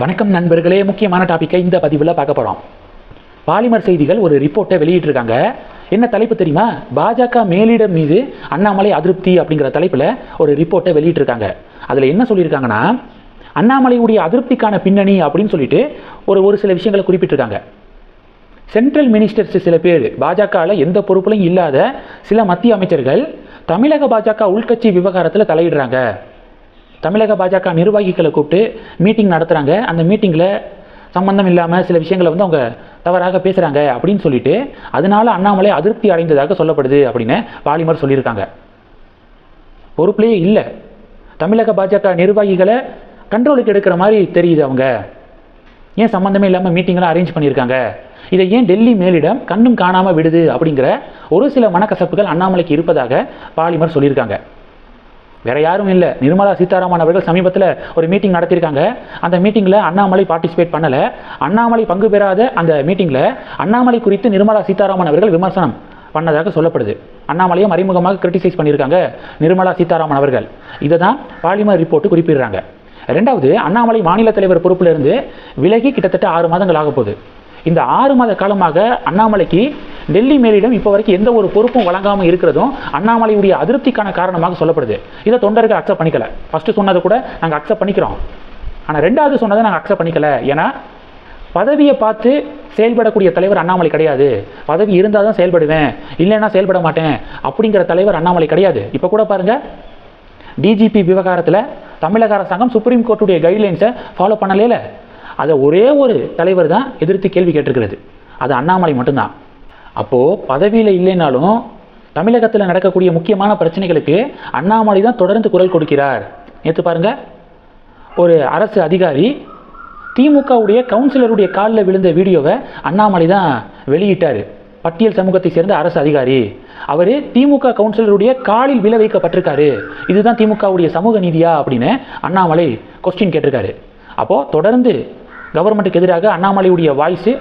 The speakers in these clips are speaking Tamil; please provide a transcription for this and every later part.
வணக்கம் நண்பர்களே முக்கியமான டாப்பிக்கை இந்த பதிவில் பார்க்க போகிறோம் பாலிமர் செய்திகள் ஒரு ரிப்போர்ட்டை வெளியிட்டிருக்காங்க. என்ன தலைப்பு தெரியுமா? பாஜக மேலிடம் மீது அண்ணாமலை அதிருப்தி அப்படிங்கிற தலைப்பில் ஒரு ரிப்போர்ட்டை வெளியிட்டிருக்காங்க. அதில் என்ன சொல்லியிருக்காங்கன்னா அண்ணாமலையுடைய அதிருப்திக்கான பின்னணி அப்படின்னு சொல்லிட்டு ஒரு ஒரு சில விஷயங்களை குறிப்பிட்டிருக்காங்க. சென்ட்ரல் மினிஸ்டர்ஸ் சில பேர் பாஜகவில் எந்த பொறுப்புலையும் இல்லாத சில மத்திய அமைச்சர்கள் தமிழக பாஜக உள்கட்சி விவகாரத்தில் தலையிடுறாங்க. தமிழக பாஜக நிர்வாகிகளை கூப்பிட்டு மீட்டிங் நடத்துகிறாங்க அந்த மீட்டிங்கில் சம்பந்தம் இல்லாமல் சில விஷயங்களை வந்து அவங்க தவறாக பேசுகிறாங்க அப்படின்னு சொல்லிட்டு அதனால அண்ணாமலை அதிருப்தி அடைந்ததாக சொல்லப்படுது அப்படின்னு பாலிமர் சொல்லியிருக்காங்க. பொறுப்புலேயே இல்லை. தமிழக பாஜக நிர்வாகிகளை கண்ட்ரோலுக்கு எடுக்கிற மாதிரி தெரியுது அவங்க. ஏன் சம்மந்தமே இல்லாமல் மீட்டிங்லாம் அரேஞ்ச் பண்ணியிருக்காங்க? இதை ஏன் டெல்லி மேலிடம் கண்ணும் காணாமல் விடுது அப்படிங்கிற ஒரு சில மனக்கசப்புகள் அண்ணாமலைக்கு இருப்பதாக பாலிமர் சொல்லியிருக்காங்க. வேற யாரும் இல்லை. நிர்மலா சீதாராமன் அவர்கள் சமீபத்தில் ஒரு மீட்டிங் நடத்தியிருக்காங்க. அந்த மீட்டிங்கில் அண்ணாமலை பார்ட்டிசிபேட் பண்ணலை. அண்ணாமலை பங்கு பெறாத அந்த மீட்டிங்கில் அண்ணாமலை குறித்து நிர்மலா சீதாராமன் அவர்கள் விமர்சனம் பண்ணதாக சொல்லப்படுது. அண்ணாமலையை மறைமுகமாக கிரிட்டிசைஸ் பண்ணியிருக்காங்க நிர்மலா சீதாராமன் அவர்கள். இதை தான் பாலிமர் ரிப்போர்ட் குறிப்பிடுறாங்க. ரெண்டாவது அண்ணாமலை மாநில தலைவர் பொறுப்பிலிருந்து விலகி கிட்டத்தட்ட ஆறு மாதங்கள் ஆக போகுது இந்த ஆறு மாத காலமாக அண்ணாமலைக்கு டெல்லி மேலிடம் இப்போ வரைக்கும் எந்த ஒரு பொறுப்பும் வழங்காமல் இருக்கிறதும் அண்ணாமலையுடைய அதிருப்திக்கான காரணமாக சொல்லப்படுது. இதை தொண்டர்கள் அக்செப்ட் பண்ணிக்கல. ஃபஸ்ட்டு சொன்னதை கூட நாங்கள் அக்செப்ட் பண்ணிக்கிறோம். ஆனால் ரெண்டாவது சொன்னதை நாங்கள் அக்செப்ட் பண்ணிக்கல. ஏன்னா பதவியை பார்த்து செயல்படக்கூடிய தலைவர் அண்ணாமலை கிடையாது. பதவி இருந்தால் தான் செயல்படுவேன். இல்லைன்னா செயல்பட மாட்டேன். அப்படிங்கிற தலைவர் அண்ணாமலை கிடையாது. இப்போ கூட பாருங்கள் டிஜிபி விவகாரத்தில் தமிழக அரசாங்கம் சுப்ரீம் கோர்ட்டுடைய கைட்லைன்ஸை ஃபாலோ பண்ணலையில? அதை ஒரே ஒரு தலைவர் தான் எதிர்த்து கேள்வி கேட்டிருக்கிறது. அது அண்ணாமலை மட்டும்தான். அப்போது பதவியில் இல்லைனாலும் தமிழகத்தில் நடக்கக்கூடிய முக்கியமான பிரச்சனைகளுக்கு அண்ணாமலை தான் தொடர்ந்து குரல் கொடுக்கிறார். நேற்று பாருங்க ஒரு அரசு அதிகாரி திமுகவுடைய கவுன்சிலருடைய காலில் விழுந்த வீடியோவை அண்ணாமலை தான் வெளியிட்டார். பட்டியல் சமூகத்தை சேர்ந்த அரசு அதிகாரி. அவர் திமுக கவுன்சிலருடைய காலில் விழ வைக்கப்பட்டிருக்காரு. இதுதான் திமுகவுடைய சமூக நீதியா அப்படின்னு அண்ணாமலை கொஸ்டின் கேட்டிருக்காரு. அப்போது தொடர்ந்து கவர்மெண்ட்டுக்கு எதிராக அண்ணாமலையுடைய வாய்ஸு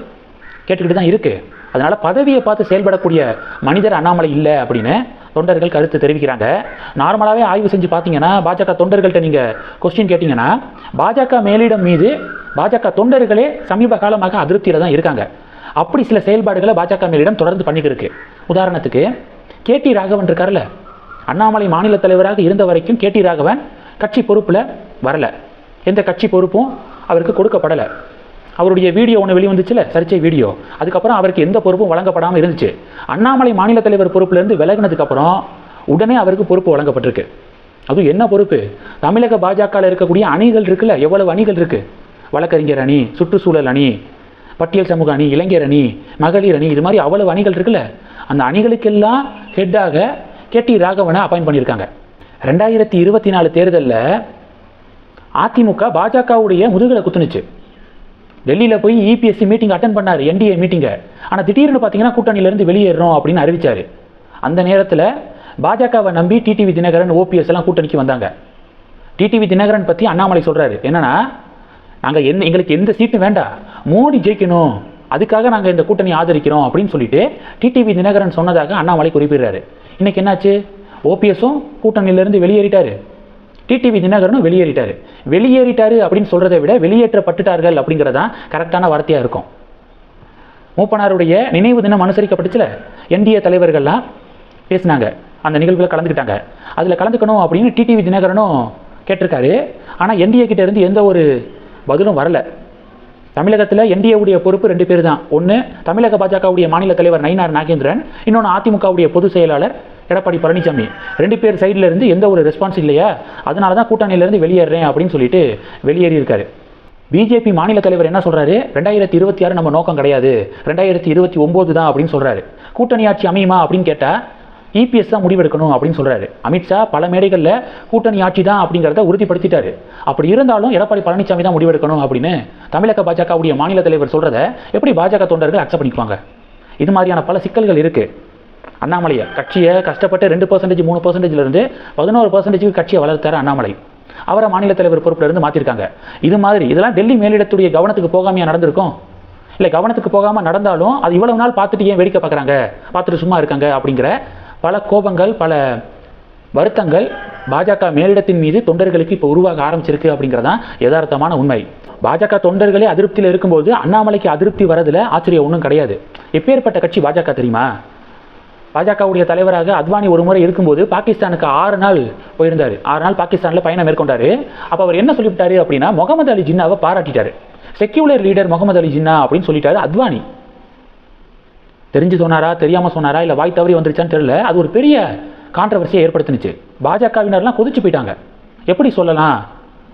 கேட்டுக்கிட்டு தான் இருக்குது அதனால் பதவியை பார்த்து செயல்படக்கூடிய மனிதர் அண்ணாமலை இல்லை அப்படின்னு தொண்டர்கள் கருத்து தெரிவிக்கிறாங்க. நார்மலாகவே ஆய்வு செஞ்சு பார்த்தீங்கன்னா பாஜக தொண்டர்கள்ட்ட நீங்கள் கொஸ்டின் கேட்டிங்கன்னா பாஜக மேலிடம் மீது பாஜக தொண்டர்களே சமீப காலமாக அதிருப்தியில் தான் இருக்காங்க. அப்படி சில செயல்பாடுகளை பாஜக மேலிடம் தொடர்ந்து பண்ணிக்கிருக்கு உதாரணத்துக்கு கே டி ராகவன் இருக்கார்ல அண்ணாமலை மாநில தலைவராக இருந்த வரைக்கும் கே டி ராகவன் கட்சி பொறுப்பில் வரலை. எந்த கட்சி பொறுப்பும் அவருக்கு கொடுக்கப்படலை. அவருடைய வீடியோ ஒன்று வெளிவந்துச்சுல சர்ச்சை வீடியோ. அதுக்கப்புறம் அவருக்கு எந்த பொறுப்பும் வழங்கப்படாமல் இருந்துச்சு. அண்ணாமலை மாநில தலைவர் பொறுப்புலேருந்து விலகினதுக்கப்புறம் உடனே அவருக்கு பொறுப்பு வழங்கப்பட்டிருக்கு. அதுவும் என்ன பொறுப்பு? தமிழக பாஜகவில் இருக்கக்கூடிய அணிகள் இருக்குல்ல எவ்வளவு அணிகள் இருக்குது வழக்கறிஞர் அணி சுற்றுச்சூழல் அணி பட்டியல் சமூக அணி இளைஞர் அணி மகளிர் அணி இது மாதிரி அவ்வளவு அணிகள் இருக்குல்ல அந்த அணிகளுக்கெல்லாம் ஹெட்டாக கே டி ராகவனை அப்பாயிண்ட் பண்ணியிருக்காங்க. ரெண்டாயிரத்தி இருபத்தி நாலு தேர்தலில் அதிமுக பாஜகவுடைய முதுகலை குத்துனுச்சு. டெல்லியில் போய் இபிஎஸ்சி மீட்டிங் அட்டன் பண்ணார் என்டிஏ மீட்டிங்கை ஆனால் திடீர்னு பார்த்தீங்கன்னா கூட்டணியிலேருந்து வெளியேறோம் அப்படின்னு அறிவிச்சார். அந்த நேரத்தில் பாஜகவை நம்பி டிடிவி தினகரன் ஓபிஎஸ் எல்லாம் கூட்டணிக்கு வந்தாங்க. டிடிவி தினகரன் பற்றி அண்ணாமலை சொல்கிறாரு என்னன்னா நாங்கள் எந்த எங்களுக்கு எந்த சீட்டும் வேண்டாம் மோடி ஜெயிக்கணும். அதுக்காக நாங்கள் இந்த கூட்டணி ஆதரிக்கிறோம் அப்படின்னு சொல்லிட்டு டிடிவி தினகரன் சொன்னதாக அண்ணாமலை குறிப்பிடுறாரு. இன்னைக்கு என்னாச்சு? ஓபிஎஸும் கூட்டணியிலேருந்து வெளியேறிட்டாரு. டிடிவி தினகரனும் வெளியேறிட்டார். வெளியேறிட்டார் அப்படின்னு சொல்கிறத விட வெளியேற்றப்பட்டுட்டார்கள் அப்படிங்கிறது தான் கரெக்டான வார்த்தையாக இருக்கும். மூப்பனாருடைய நினைவு தினம் அனுசரிக்கப்பட்டுச்சுல? என்டிஏ தலைவர்கள்லாம் பேசினாங்க. அந்த நிகழ்வில் கலந்துக்கிட்டாங்க. அதில் கலந்துக்கணும் அப்படின்னு டிடிவி தினகரனும் கேட்டிருக்காரு. ஆனால் என்டிஏ கிட்ட இருந்து எந்த ஒரு பதிலும் வரல. தமிழகத்தில் என்டிஏவுடைய பொறுப்பு ரெண்டு பேர் தான் ஒன்று தமிழக பாஜகவுடைய மாநில தலைவர் நயினார் நாகேந்திரன் இன்னொன்று அதிமுகவுடைய பொதுச் செயலாளர் எடப்பாடி பழனிசாமி. ரெண்டு பேர் சைடில் இருந்து எந்த ஒரு ரெஸ்பான்ஸ் இல்லையா? அதனால தான் கூட்டணியிலேருந்து வெளியேறேன் அப்படின்னு சொல்லிட்டு வெளியேறியிருக்காரு பிஜேபி மாநில தலைவர் என்ன சொல்கிறாரு ரெண்டாயிரத்தி இருபத்தி ஆறு நம்ம நோக்கம் கிடையாது. ரெண்டாயிரத்தி இருபத்தி ஒம்பது தான் அப்படின்னு சொல்கிறாரு கூட்டணி ஆட்சி அமையுமா அப்படின்னு கேட்டால் இபிஎஸ் தான் முடிவெடுக்கணும் அப்படின்னு சொல்கிறாரு அமித்ஷா பல மேடைகளில் கூட்டணி ஆட்சி தான் அப்படிங்கிறத உறுதிப்படுத்திட்டாரு. அப்படி இருந்தாலும் எடப்பாடி பழனிசாமி தான் முடிவெடுக்கணும் அப்படின்னு தமிழக பாஜகவுடைய மாநில தலைவர் சொல்கிறத எப்படி பாஜக தொண்டர்கள் அக்செப்ட் பண்ணிக்குவாங்க? இது மாதிரியான பல சிக்கல்கள் இருக்குது அண்ணாமலையை. கட்சியை கஷ்டப்பட்டு ரெண்டு பர்சன்டேஜ் மூணு பர்சன்டேஜ்லேருந்து பதினோரு பர்சன்டேஜுக்கு கட்சியை வளர்த்தார் அண்ணாமலை. அவரை மாநில தலைவர் பொறுப்பிலிருந்து மாற்றிருக்காங்க இது மாதிரி இதெல்லாம் டெல்லி மேலிடத்துடைய கவனத்துக்கு போகாமையாக நடந்திருக்கும்? இல்லை கவனத்துக்கு போகாமல் நடந்தாலும் அது இவ்வளவு நாள் பார்த்துட்டு ஏன் வேடிக்கை பார்க்குறாங்க? பார்த்துட்டு சும்மா இருக்காங்க அப்படிங்கிற பல கோபங்கள் பல வருத்தங்கள் பாஜக மேலிடத்தின் மீது தொண்டர்களுக்கு இப்போ உருவாக ஆரம்பிச்சிருக்கு அப்படிங்கிறதான் யதார்த்தமான உண்மை. பாஜக தொண்டர்களே அதிருப்தியில் இருக்கும்போது அண்ணாமலைக்கு அதிருப்தி வரதுல ஆச்சரியம் ஒன்றும் கிடையாது. எப்பேற்பட்ட கட்சி பாஜக தெரியுமா? பாஜகவுடைய தலைவராக அத்வானி ஒரு முறை இருக்கும்போது பாகிஸ்தானுக்கு ஆறு நாள் போயிருந்தார். ஆறு நாள் பாகிஸ்தானில் பயணம் மேற்கொண்டார். அப்போ அவர் என்ன சொல்லிவிட்டாரு அப்படின்னா முகமது அலி ஜின்னாவை பாராட்டிட்டாரு. செக்யூலர் லீடர் முகமது அலி ஜின்னா அப்படின்னு சொல்லிட்டாரு அத்வானி. தெரிஞ்சு சொன்னாரா தெரியாமல் சொன்னாரா இல்லை வாய் தவறி வந்துருச்சான்னு தெரியல. அது ஒரு பெரிய கான்ட்ரவர்சியை ஏற்படுத்துனுச்சு. பாஜகவினர்லாம் கொதிச்சு போயிட்டாங்க. எப்படி சொல்லலாம்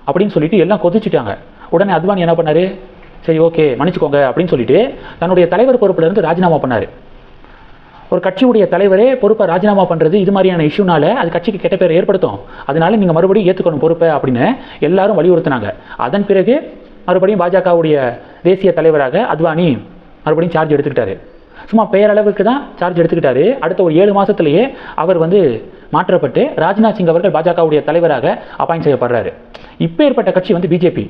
அப்படின்னு சொல்லிட்டு எல்லாம் கொதிச்சுட்டாங்க. உடனே அத்வானி என்ன பண்ணார்? சரி ஓகே மன்னிச்சுக்கோங்க அப்படின்னு சொல்லிட்டு தன்னுடைய தலைவர் பொறுப்பிலிருந்து ராஜினாமா பண்ணார். ஒரு கட்சியுடைய தலைவரே பொறுப்பை ராஜினாமா பண்ணுறது இது மாதிரியான இஷ்யூனால அது கட்சிக்கு கெட்ட பேர் ஏற்படுத்தும். அதனால நீங்கள் மறுபடியும் ஏற்றுக்கணும் பொறுப்பை அப்படின்னு எல்லாரும் வலியுறுத்தினாங்க. அதன் பிறகு மறுபடியும் பாஜகவுடைய தேசிய தலைவராக அத்வானி மறுபடியும் சார்ஜ் எடுத்துக்கிட்டாரு. சும்மா பெயரளவுக்கு தான் சார்ஜ் எடுத்துக்கிட்டாரு. அடுத்த ஒரு ஏழு மாதத்துலேயே அவர் வந்து மாற்றப்பட்டு ராஜ்நாத் சிங் அவர்கள் பாஜகவுடைய தலைவராக அப்பாயிண்ட் செய்யப்படுறாரு. இப்போ ஏற்பட்ட கட்சி வந்து பிஜேபி.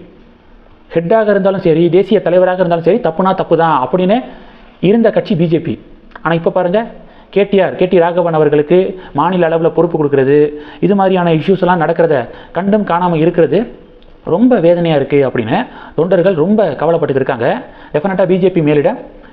ஹெட்டாக இருந்தாலும் சரி தேசிய தலைவராக இருந்தாலும் சரி தப்புனா தப்பு தான் அப்படின்னு இருந்த கட்சி பிஜேபி. ஆனால் இப்போ பாருங்கள் கேடிஆர் கேடி ராகவன் அவர்களுக்கு மாநில அளவில் பொறுப்பு கொடுக்கறது. இது மாதிரியான இஷ்யூஸ் எல்லாம் நடக்கிறத கண்டும் காணாமல் இருக்கிறது. ரொம்ப வேதனையாக இருக்குது அப்படின்னு தொண்டர்கள் ரொம்ப கவலைப்பட்டு இருக்காங்க. டெஃபினட்டாக பிஜேபி மேலிட